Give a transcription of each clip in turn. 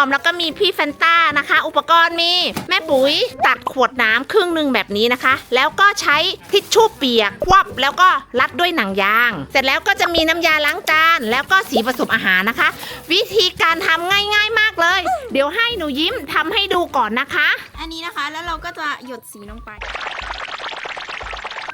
อมแล้วก็มีพี่แฟนต้านะคะ อุปกรณ์มีแม่ปุ๋ยตัดขวดน้ำครึ่งหนึ่งแบบนี้นะคะ แล้วก็ใช้ทิชชู่เปียกควับแล้วก็รัดด้วยหนังยาง เสร็จแล้วก็จะมีน้ำยาล้างจานแล้วก็สีผสมอาหารนะคะ วิธีการทำง่ายๆมากเลย เดี๋ยวให้หนูยิ้มทำให้ดูก่อนนะคะ อันนี้นะคะแล้วเราก็จะหยดสีลงไป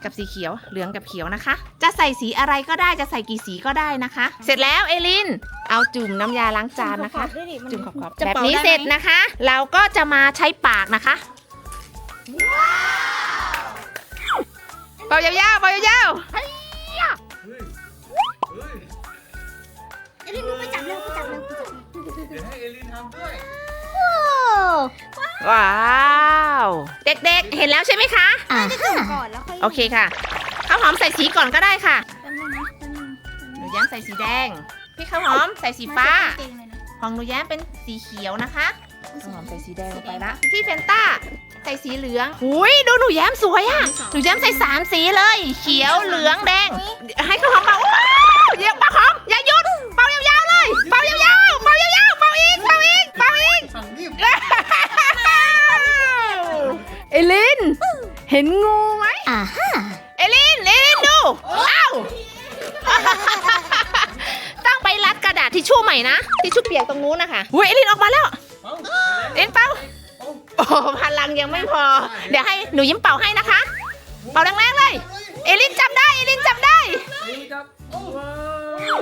กับสีเขียว เหลืองกับเขียวนะคะ จะใส่สีอะไรก็ได้ จะใส่กี่สีก็ได้นะคะ เสร็จแล้วเอลิน เอาจุ่มน้ำยาล้างจานนะคะ จุ่มขอบๆจะแบบเป่านี้ได้ไหมเสร็จนะคะ เราก็จะมาใช้ปากนะคะเป่ายาวๆเป่ายาวเฮ้ยเฮ้ยเอลินไปจับเร็วไปจับเร็วไปจับเร็วเดี๋ยวให้เอลินทำด้วย ๆว้าว เด็กๆ เห็นแล้วใช่ไหมคะ อ่าจุ่มก่อนแล้วค่อยโอเคค่ะข้าวหอมใส่สีก่อนก็ได้ค่ะ แป๊บนึงนะแป๊บนึงหนูแย้มใส่สีแดง พี่ข้าวหอมใส่สีฟ้ามเช็ดกงเกงเลยนะของหนูแย้มเป็นสีเขียวนะคะข้าวหอมใส่สีแดงลงไปละ พี่เฟนต้าใส่สีเหลืองหุยดูหนูแย้มสวยอะหนูแย้มใส่สามสีเลย เขียวเหลืองแดง ให้ข้าวหอมเป่าว้าวเดี๋ยวเป่าหอมอย่าหยุด เป่ายาวๆเลย เป่ายาวๆ เป่ายาวๆ เป่าอีก เป่าอีก เป่าอีก สั่งรีบเอลิน เห็นงูไหมอ่าฮะ ทิชชู่ใหม่นะ ทิชชู่เปียกตรงนู้นนะคะอุ้ยเอลินออกมาแล้ว เอ้าเอลินเป่าโอ้พลังยังไม่พอ เดี๋ยวให้หนูยิ้มเป่าให้นะคะ เป่าแรงๆเลย เอลินจับได้ เอลินจับได้ เอลินครับว้าว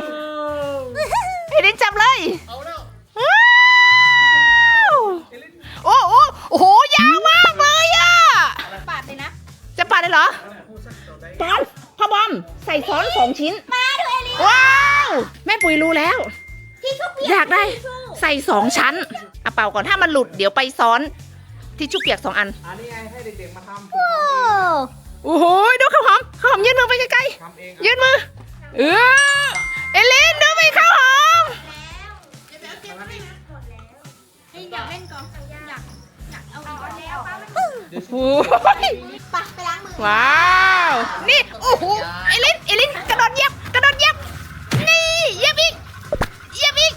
เอลินจับเลยเอาแล้วว้าวเอลินโอ้โอ้โอ้โห ยาวมากเลยอะปาดเลยนะ จะปาดเลยเหรอเอาแล้วพูดสักต่อได้ซ้อนพ่อบอม ใส่ซ้อนสองชิ้น มาดูเอลินว้าว แม่ปุ๋ยรู้แล้ว อยากได้ใส่สองชั้นเอาเป่าก่อนถ้ามันหลุดเดี๋ยวไปซ้อนที่ชุบเปียกสองอันอันนี้ไงให้เด็กๆมาทำโอ้โอ้โหดูข้าวหอมข้าวหอมยื่นมือไปไกลทำเองๆยื่นมือเออเอลินดูไปข้าวหอมเฮ้ยอยากเล่นก่อนอยากอยากเอาอีกแล้วเดี๋ยวโอ้ยปะไปล้างมือว้าวนี่โอ้โหเอลินเอลินกระโดดเหยียบกระโดดเหยียบ นี่เหยียบอีกเหยียบอีก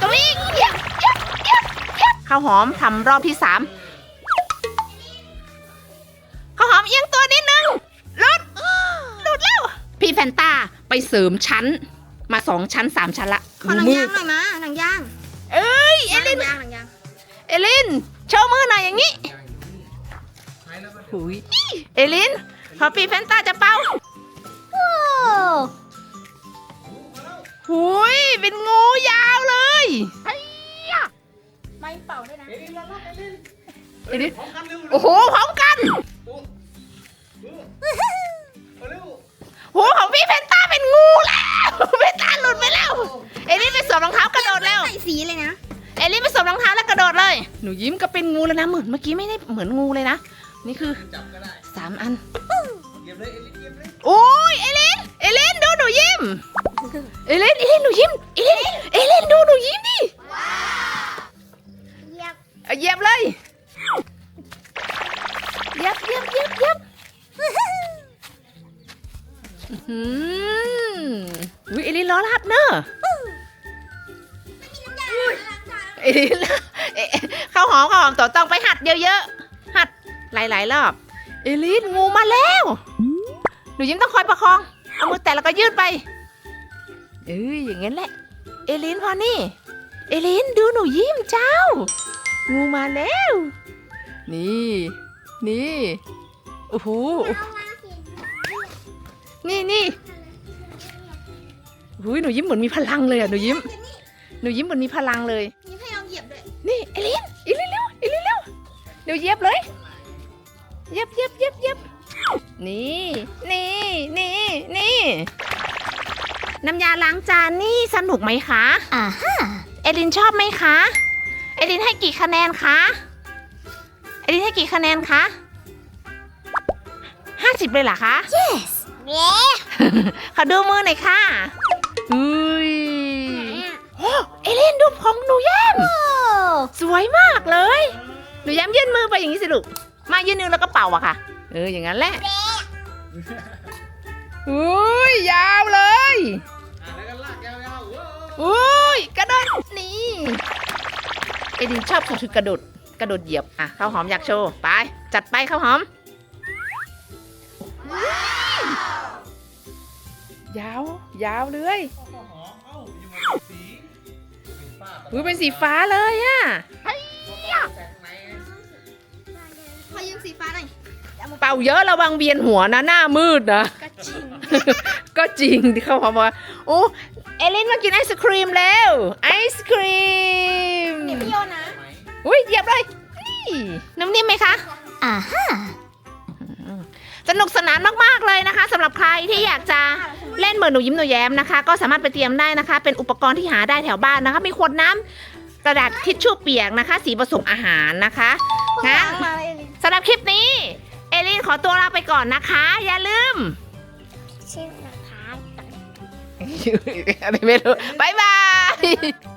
ตรงนี้อีกเหยียบเหยียบเหยียบเหยียบ ข้าวหอมทำรอบที่สามข้าวหอมเอียงตัวนิดนึงหลุดหลุดแล้วพี่แฟนต้าไปเสริมชั้น มาสองชั้นสามชั้นละขอหนังดูยางหน่อยมาหนังยางเอ้ยเอหนัลิงนยางหนังยางเอลินโชว์มือหน่อยอย่างนี้ใช้แล้วก็หุยเอลินพอปีแฟนต้าจะเป่าโอ้หุยเป็นงูยาวเลยไม่เป่าด้วยนะเอลินแล้วนะเอลินเอลินพร้อมกันเร็วโอ้โหพร้อมกันโอ้เออเอาเร็วโหของพี่เพนต้าเป็นงูแล้วเพนต้าหลุดไปแล้ว เอลินไปสวมรองเท้ากระโดดแล้ว ใส่สีเลยนะ เอลินไปสวมรองเท้าแล้วกระโดดเลย หนูยิ้มก็เป็นงูแล้วนะเหมือนเมื่อกี้ไม่ได้เหมือนงูเลยนะ นี่คือจับก็ได้สามอันเก็บเลยเอลินเก็บเลยโอ้ยเอลินเอลินดูหนูยิ้ม เอลินเอลินหนูยิ้ม เอลินเอลินดูหนูยิ้มดิเหยียบ เอาเหยียบเลยเหยียบเหยียบเหยียบเหยียบอืมอุ้ยเอลินล้อลัดเนอะเอลินเอ๊ะข้าวหอมข้าวหอมต่อต้องไปหัดเยอะๆหัดหลายๆรอบเอลินงูมาแล้วหนูยิ้มต้องคอยประคองเอามือแตะแล้วก็ยืดไปเอ้ยอย่างงั้นแหละ เอลินพอนี่ เอลินดูหนูยิ้มเจ้า งูมาแล้ว นี่ นี่โอ้โหนี่นี่หุยหนูยิ้มเหมือนมีพลังเลยอะหนูยิ้ม หนูยิ้มเหมือนมีพลังเลยนี่ให้ลองเหยียบด้วย นี่เอลินเอลินเร็วเอลินเร็วเดี๋ยวเหย็บเลยเหย็บเหย็บเหย็บเหย็บนี่ นี่นี่นี่น้ำยาล้างจานนี่สนุกไหมคะอ่าฮะเอลินชอบไหมคะ เอลินให้กี่คะแนนคะเอลินให้กี่คะแนนคะห้าสิบเลยเหรอคะ yes เย้ขอดูมือหน่อยค่ะอุ้ยโอ้เอลินดูของหนูแย้มโอ้สวยมากเลยหนูแย้มยื่นมือไปอย่างนี้สิลูกมายื่นนิ้วแล้วก็เป่าอะค่ะ เอออย่างนั้นแหละอุ้ยยาวเลยอะแล้วก็ลากยาวๆว้าวอุ้ยกระโดดนี่ เอลินชอบสุดคือกระโดดกระโดดเหยียบ อะข้าวหอมอยากโชว์ไป จัดไปข้าวหอม ยาวยาวเลยข้าวหอมเอ้าอยู่มันสีเป็นฝ้าอุ้ยเป็นสีฟ้าเลยอะแต่ข้างในขอยืมสีฟ้าหน่อยเป่าเยอะระวังเวียนหัวนะหน้ามืดนะก็จริง ก็จริงที่เขาบอกว่าโอ้เอลินมากินไอศครีมแล้ว ไอศครีมเดี๋ยวพี่โยนนะไหมอุ้ยเหยียบเลยนี่นุ่มนิ่มไหมคะ อ่าฮะสนุกสนานมากๆเลยนะคะสำหรับใครที่อยากจะเล่นเหมือนหนูยิ้มหนูแย้มนะคะ ก็สามารถไปเตรียมได้นะคะ เป็นอุปกรณ์ที่หาได้แถวบ้านนะคะ มีขวดน้ำกระดาษทิชชู่เปียกนะคะ สีผสมอาหารนะคะงั้นมาเลยลินสำหรับคลิปนี้ เอลินขอตัวลาไปก่อนนะคะ อย่าลืม ชื่อนะคะอะไรไม่รู้บายบาย